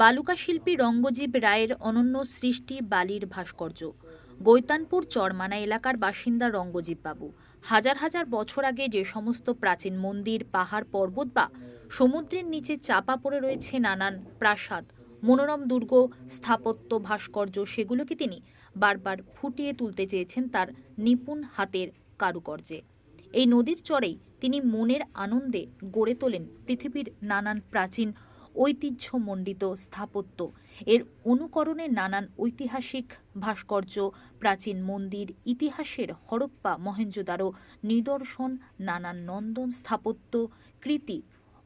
বালুকা শিল্পী রঙ্গজীব রায়ের অনন্য সৃষ্টি বালির ভাস্কর্য। গৈতানপুর চরমানা এলাকার বাসিন্দা রঙ্গজীব বাবু। হাজার হাজার বছর আগে যে সমস্ত প্রাচীন মন্দির, পাহাড়, পর্বত বা সমুদ্রের নিচে চাপা পড়ে রয়েছে নানান প্রাসাদ, মনোরম দুর্গ, স্থাপত্য, ভাস্কর্য, সেগুলোকে তিনি বারবার ফুটিয়ে তুলতে চেয়েছেন তার নিপুণ হাতের কারুকার্যে। এই নদীর চরেই তিনি মনের আনন্দে গড়ে তোলেন পৃথিবীর নানান প্রাচীন ঐতিহ্যমণ্ডিত স্থাপত্য। এর অনুকরণে নানান ঐতিহাসিক ভাস্কর্য, প্রাচীন মন্দির, ইতিহাসের হরপ্পা মহেঞ্জোদারো নিদর্শন, নানান নন্দন স্থাপত্য, কৃতি,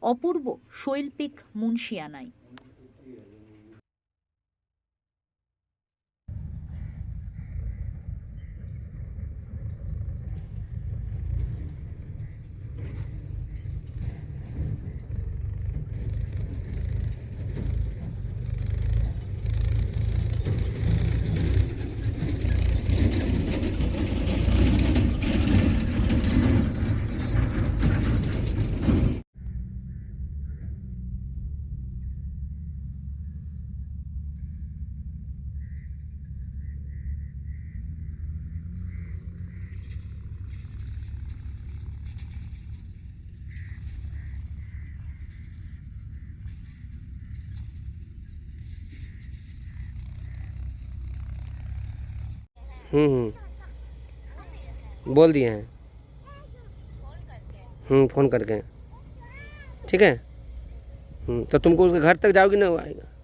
অপূর্ব শৈল্পিক মুন্সিয়ানায়। बोल दिए हैं। हम्म फ़ोन करके। ठीक है? हम्म तो तुमको उसके घर तक जाओगी ना वो आएगा?